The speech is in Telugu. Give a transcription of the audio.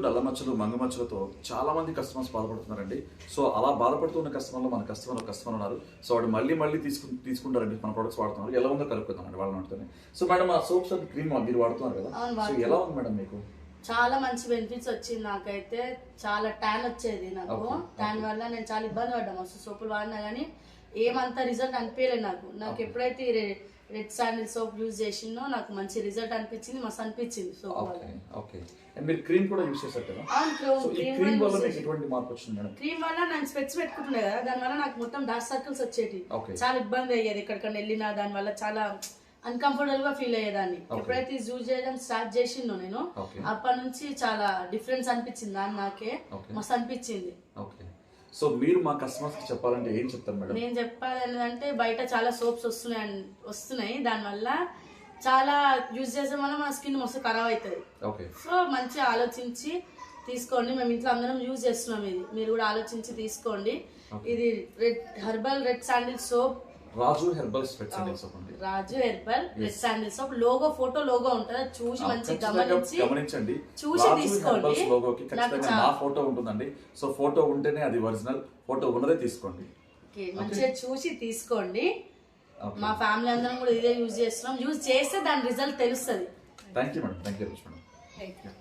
డల్ల మచ్చలు మంగ మచ్చలతో చాలా మంది కస్టమర్స్ బాధపడుతున్నారండి. సో అలా బాధపడుతున్న కస్టమర్లు మన కస్టమర్ ఒక కస్టమర్ ఉన్నారు. సో వాడు మళ్ళీ మళ్ళీ తీసుకు తీసుకుంటారండి. మన ప్రొడక్ట్స్ వాడుతున్నారు. ఎలా ఉందో కలుపుకుందామండి వాళ్ళని వాడుతుంది సో మేడం ఆ సోప్స్ అండ్ క్రీమ్ మీరు వాడుతున్నారు కదా? సో. ఎలా ఉంది మేడం మీకు? చాలా మంచి బెనిఫిట్స్ వచ్చింది నాకైతే. చాలా ట్యాన్ వచ్చేది నాకు. ట్యాన్. వల్ల నేను చాలా ఇబ్బంది పడ్డాను మస్తు సోపులు వాడినా కానీ ఏమంత రిజల్ట్ అనిపించలేదు నాకు. నాకు. ఎప్పుడైతే రెడ్ శాండిల్ సోప్ యూజ్ చేసిందో నాకు మంచి రిజల్ట్ అనిపించింది మస్తు అనిపించింది సోప్ క్రీమ్ కూడా యూస్ చేశారు కదా? క్రీమ్ వల్ల వల్ల మీకు ఎటువంటి మార్పు వచ్చింది మేడం? క్రీమ్ వల్ల నేను స్పెట్స్ పెట్టుకుంటున్నా కదా. దాని వల్ల నాకు మొత్తం డార్క్ సర్కిల్స్ వచ్చేటి. చాలా ఇబ్బంది అయ్యేది ఎక్కడికైనా వెళ్ళినా దాని వల్ల చాలా అన్కంఫర్టబుల్గా ఫీల్ అయ్యేదాన్ని. ఎప్పుడైతే యూజ్ చేయడం స్టార్ట్ చేసిందో నేను. అప్పటి నుంచి చాలా డిఫరెన్స్ అనిపించింది దాని నాకే. మస్తు అనిపించింది. సో మీరు మా కస్టమర్స్కి చెప్పాలంటే ఏం చెప్తారు మేడం? నేను చెప్పాలి ఏంటంటే బయట చాలా సోప్స్ వస్తున్నాయి అన్- వస్తున్నాయి. దానివల్ల చాలా యూజ్ చేసే వల్ల మన స్కిన్ మస్తు ఖరాబ్ అవుతుంది సో మంచిగా ఆలోచించి తీసుకోండి. మేము ఇంట్లో అందరం యూజ్ చేస్తున్నాం ఇది. మీరు కూడా ఆలోచించి తీసుకోండి. ఇది red herbal red sandal soap Raju herbal స్పెట్స్ అండి సోప్ అండి Raju herbal red sandal soap logo photo logo ఉంటుంది? చూసి మంచి గమనించి గమనించండి. చూసి తీసుకోండి. లోగోకి ఖచ్చితంగా నా ఫోటో ఉంటుందండి. సో ఫోటో ఉంటేనే అది ఒరిజినల్. ఫోటో ఉన్నదే తీసుకోండి. ఓకే, మంచిగా చూసి తీసుకోండి. మా ఫ్యామిలీ అందరం కూడా ఇదే యూజ్ చేస్తున్నాం. యూజ్ చేస్తే దాని రిజల్ట్ తెలుస్తుంది. Thank you madam thank you thank you